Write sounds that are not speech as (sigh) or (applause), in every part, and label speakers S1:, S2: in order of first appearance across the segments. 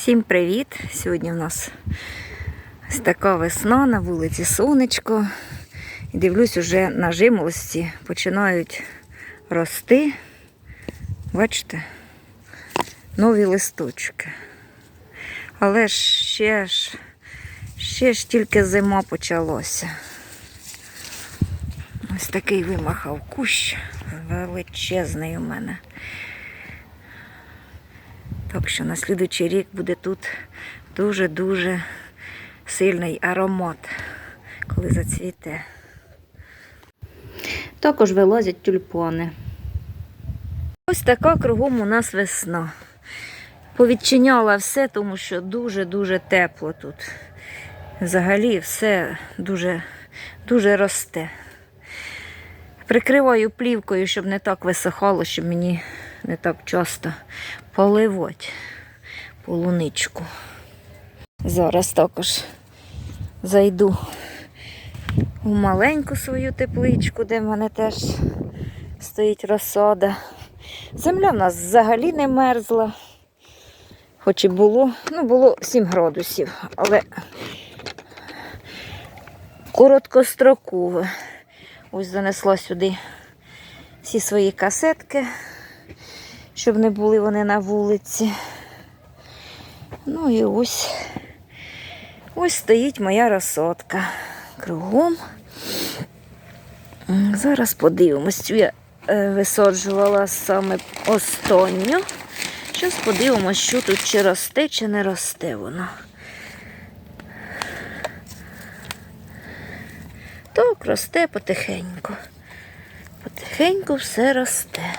S1: Всім привіт! Сьогодні у нас ось така весна на вулиці сонечко. Дивлюсь, уже на жимолості починають рости. Бачите? Нові листочки. Але ще ж, ще ж тільки зима почалася. Ось такий вимахав кущ величезний у мене. Так що на слідуючий рік буде тут дуже-дуже сильний аромат, коли зацвіте. Також вилазять тюльпани. Ось така кругом у нас весна. Повідчиняла все, тому що дуже-дуже тепло тут. Взагалі все дуже, дуже росте. Прикриваю плівкою, щоб не так висохало, щоб мені не так часто поливати полуничку. Зараз також зайду у маленьку свою тепличку, де в мене теж стоїть розсада. Земля в нас взагалі не мерзла. Хоч і було, ну було 7 градусів, але короткострокове. Ось занесла сюди всі свої касетки, щоб не були вони на вулиці. Ну і ось ось стоїть моя розсадка кругом. Зараз подивимось. Я е, висаджувала саме останню. Зараз подивимось, що тут чи росте, чи не росте воно. Так, росте потихеньку. Потихеньку все росте.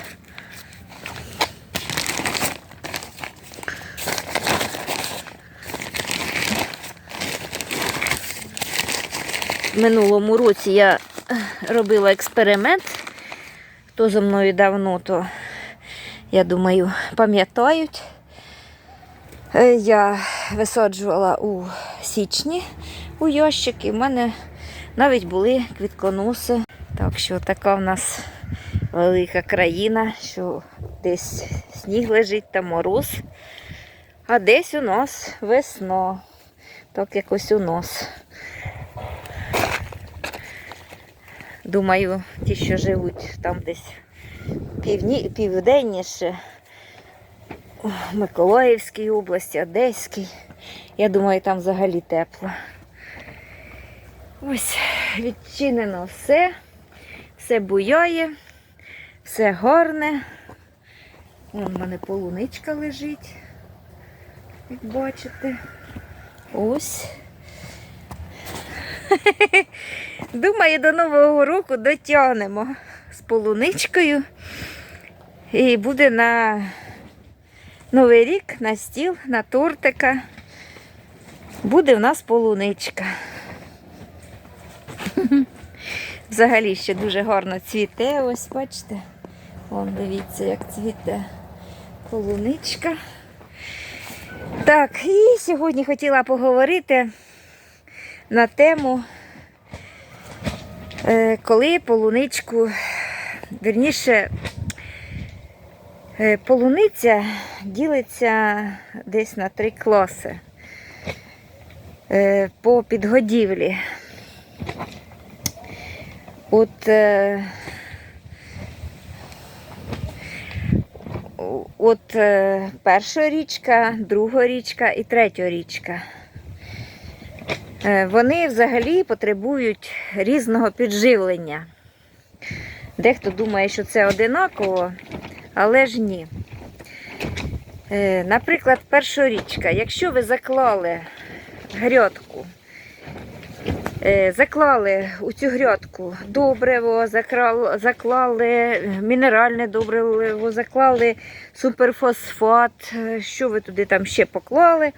S1: Минулому році я робила експеримент. Хто за мною давно, то я думаю, пам'ятають. Е, Я висаджувала у січні у ящики. У мене навіть були квітконоси. Так що така в нас велика країна, що десь сніг лежить та мороз, а десь у нас весна. Так якось у нас. Думаю, ті, що живуть там десь півні, південніше, у Миколаївській області, Одеській. Я думаю, там взагалі тепло. Ось відчинено все, все буяє, все гарне. Вон у мене полуничка лежить, як бачите. Ось. (laughs) Думаю, до Нового року дотягнемо з полуничкою. І буде на Новий рік на стіл, на тортика. Буде в нас полуничка. (laughs) Взагалі ще дуже гарно цвіте, ось бачите. Вон дивіться, як цвіте полуничка. Так, і сьогодні хотіла поговорити на тему, е, коли полуничку, вірніше, е, полуниця ділиться десь на три класи е, по підгодівлі. От от перша річка, друга річка і третя річка. Е, Вони взагалі потребують різного підживлення. Дехто думає, що це одинаково, але ж ні. Е, Наприклад, перша річка. Якщо ви заклали грядку, е, заклали у цю грядку добриво, заклали мінеральне добриво, заклали суперфосфат, що ви туди там ще поклали,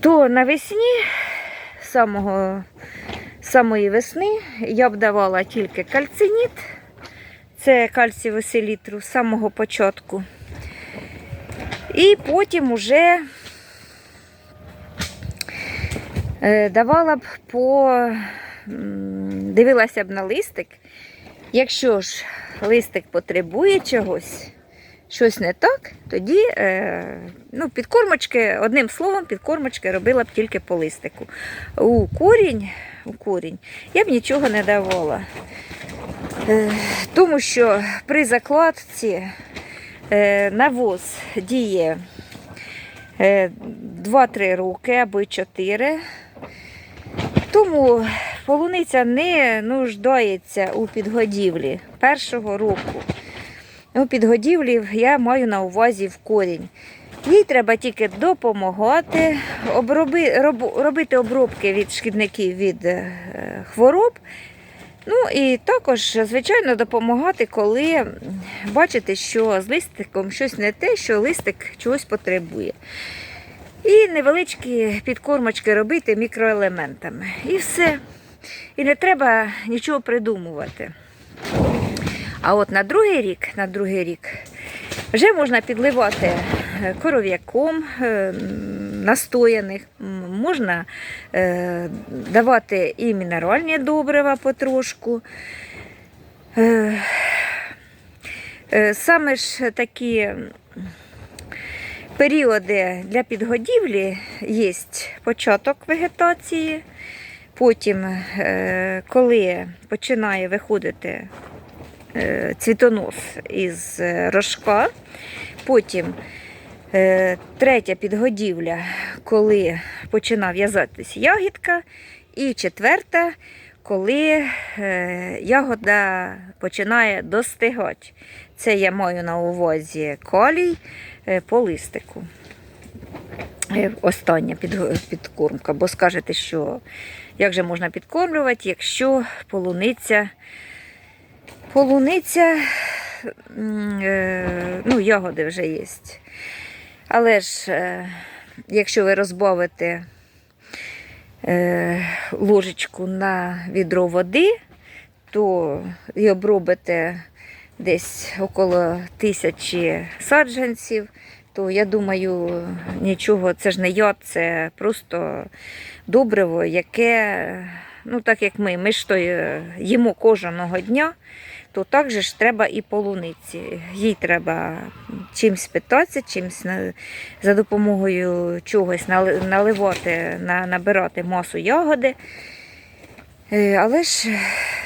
S1: то навесні самого, самої весни я б давала тільки кальциніт, це кальцієву селітру з самого початку. І потім уже е, давала б по, дивилася б на листик. Якщо ж листик потребує чогось, щось не так, тоді е, ну, підкормочки, одним словом, підкормочки робила б тільки по листику. У корінь, у корінь я б нічого не давала. Е, тому що при закладці е, навоз діє е, 2-3 роки або й 4. Тому полуниця не нуждається у підгодівлі першого року. У підгодівлі я маю на увазі в корінь. Їй треба тільки допомагати, оброби, роб, робити обробки від шкідників від е, хвороб. Ну і також, звичайно, допомагати, коли бачите, що з листиком щось не те, що листик чогось потребує. І невеличкі підкормочки робити мікроелементами. І все. І не треба нічого придумувати. А от на другий рік, на другий рік вже можна підливати е, коров'яком е, настояних, можна е, давати і мінеральні добрива потрошку. Саме ж такі періоди для підгодівлі є початок вегетації, потім, коли починає виходити цвітонос із е, рожка. Потім е, третя підгодівля, коли починає в'язатись ягідка. І четверта, коли е, ягода починає достигати. Це я маю на увазі калій е, по листику. Е, Остання підкормка, бо скажете, що як же можна підкормлювати, якщо полуниця Полуниця, е, ну, ягоди вже є. Але ж, е, якщо ви розбавите е, ложечку на відро води, то і обробите десь около тисячі саджанців, то я думаю, нічого, це ж не яд, це просто добриво, яке, ну так як ми, ми ж то їмо кожного дня то так же ж треба і полуниці. Їй треба чимось питатися, чимось на- за допомогою чогось наливати, на- набирати масу ягоди. Е, Але ж,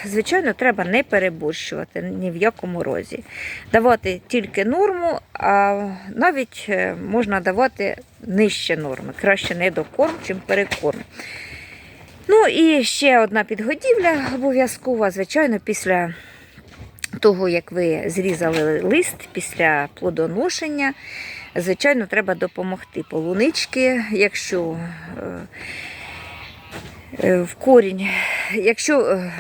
S1: звичайно, треба не переборщувати ні в якому розі. Давати тільки норму, а навіть е, можна давати нижче норми. Краще не докорм, чим перекорм. Ну і ще одна підгодівля обов'язкова, звичайно, після того, як ви зрізали лист після плодоношення, звичайно, треба допомогти полунички, якщо е, е, в корінь, якщо, е,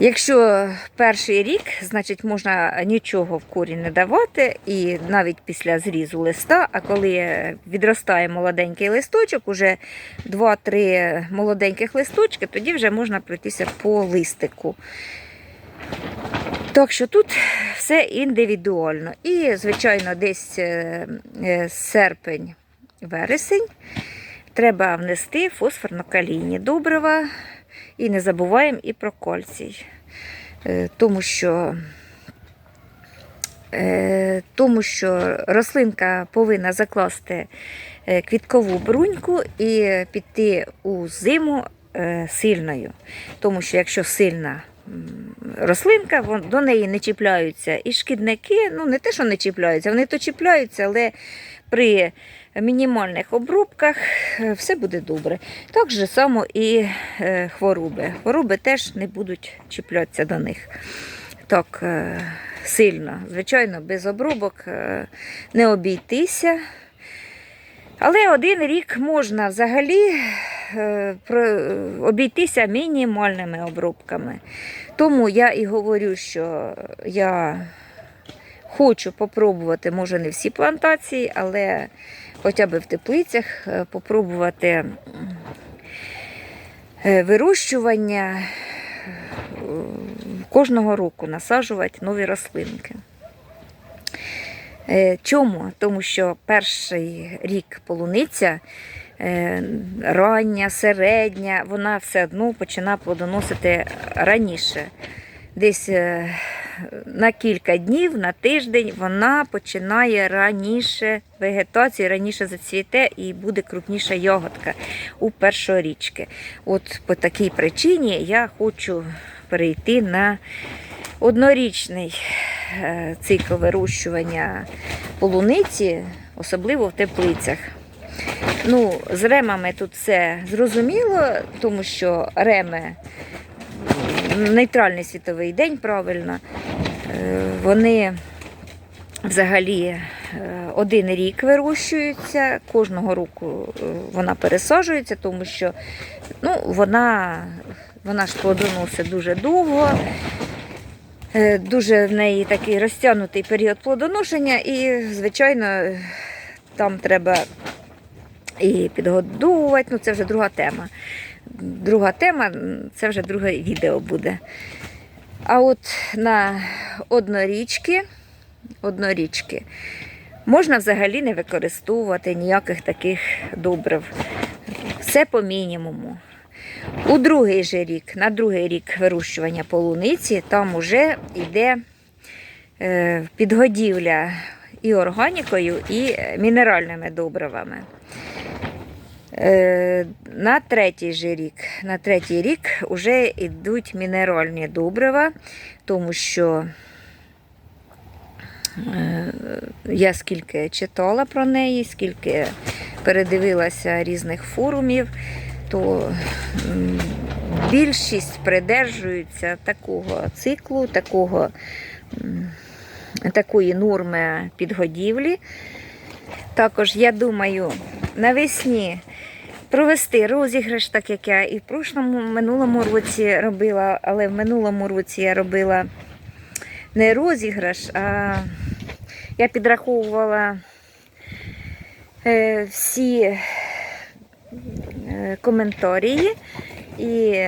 S1: якщо перший рік, значить можна нічого в корінь не давати, і навіть після зрізу листа, а коли відростає молоденький листочок, уже 2-3 молоденьких листочки, тоді вже можна пройтися по листику. Так що тут все індивідуально. І, звичайно, десь е, е, серпень, вересень треба внести фосфорно-калійні добрива. І не забуваємо і про кальцій. Е, Тому що, е, тому що рослинка повинна закласти е, квіткову бруньку і піти у зиму сильною. Тому що якщо сильна рослинка, до неї не чіпляються і шкідники, ну не те, що не чіпляються, вони то чіпляються, але при мінімальних обробках е, все буде добре. Так же само і е, хвороби. Хвороби теж не будуть чіплятися до них так е, сильно. Звичайно, без обробок не обійтися. Але один рік можна взагалі обійтися мінімальними обробками. Тому я і говорю, що я хочу попробувати, може не всі плантації, але хоча б в теплицях е, попробувати е, вирощування е, кожного року насаджувати нові рослинки. Чому? Тому що перший рік полуниця рання, середня, вона все одно починає плодоносити раніше. десь на кілька днів, на тиждень вона починає раніше вегетацію, раніше зацвіте і буде крупніша ягодка у першорічки. От по такій причині я хочу перейти на однорічний е, цикл вирощування полуниці, особливо в теплицях. Ну, з ремами тут все зрозуміло, тому що реми нейтральний світовий день, правильно. Е, Вони взагалі е, один рік вирощуються, кожного року е, вона пересаджується, тому що ну, вона, вона ж плодоносить дуже довго. Дуже в неї такий розтягнутий період плодоношення, і, звичайно, там треба і підгодовувати. Ну, це вже друга тема. Друга тема це вже друге відео буде. А от на однорічки, однорічки можна взагалі не використовувати ніяких таких добрив. Все по мінімуму. У другий же рік, на другий рік вирощування полуниці, там вже йде е, підгодівля і органікою, і мінеральними добривами. Е, На третій же рік, на третій рік вже йдуть мінеральні добрива, тому що е, я скільки читала про неї, скільки передивилася різних форумів, то більшість придержуються такого циклу, такого, такої норми підгодівлі. Також, я думаю, навесні провести розіграш, так як я і в прошлому минулому році робила, але в минулому році я робила не розіграш, а я підраховувала е, всі е, коментарі. І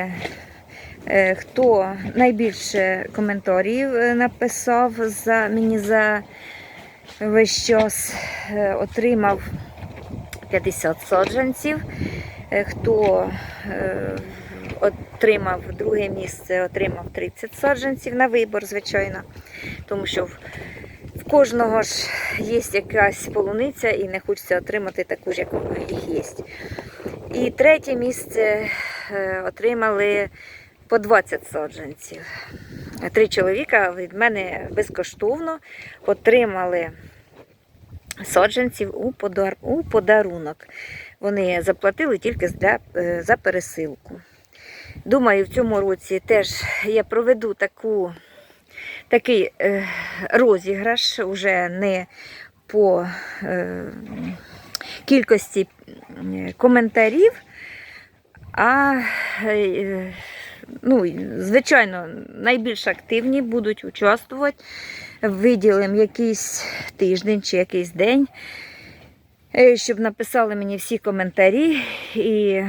S1: е, хто найбільше коментарів написав за мені за весь час отримав 50 саджанців. Е, Хто е, отримав друге місце, отримав 30 саджанців на вибор, звичайно. Тому що в, кожного ж є якась полуниця і не хочеться отримати таку ж, як їх є. І третє місце е, отримали по 20 саджанців. Три чоловіка від мене безкоштовно отримали саджанців у, подар... у подарунок. Вони заплатили тільки для... е, за пересилку. Думаю, в цьому році теж я проведу таку, такий е, розіграш уже не по е, кількості коментарів, а е, ну, звичайно, найбільш активні будуть участвувати. Виділимо якийсь тиждень чи якийсь день, е, щоб написали мені всі коментарі і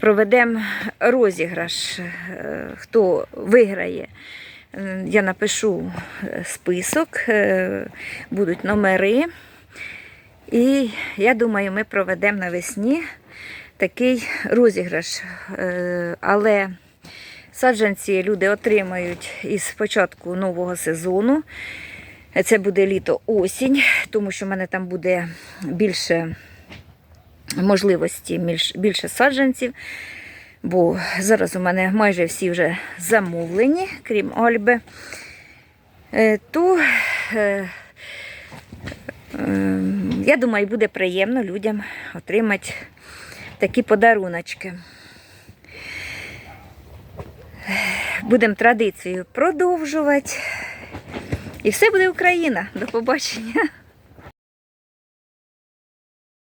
S1: проведемо розіграш. Е, Хто виграє, я напишу е, список, будуть номери. І я думаю, ми проведемо навесні такий розіграш. Е, Але саджанці люди отримають із початку нового сезону. Це буде літо-осінь, тому що в мене там буде більше можливості, більше саджанців. Бо зараз у мене майже всі вже замовлені, крім Альби. Е, То е, я думаю, буде приємно людям отримати такі подаруночки. Будемо традицію продовжувати. І все буде Україна. До побачення.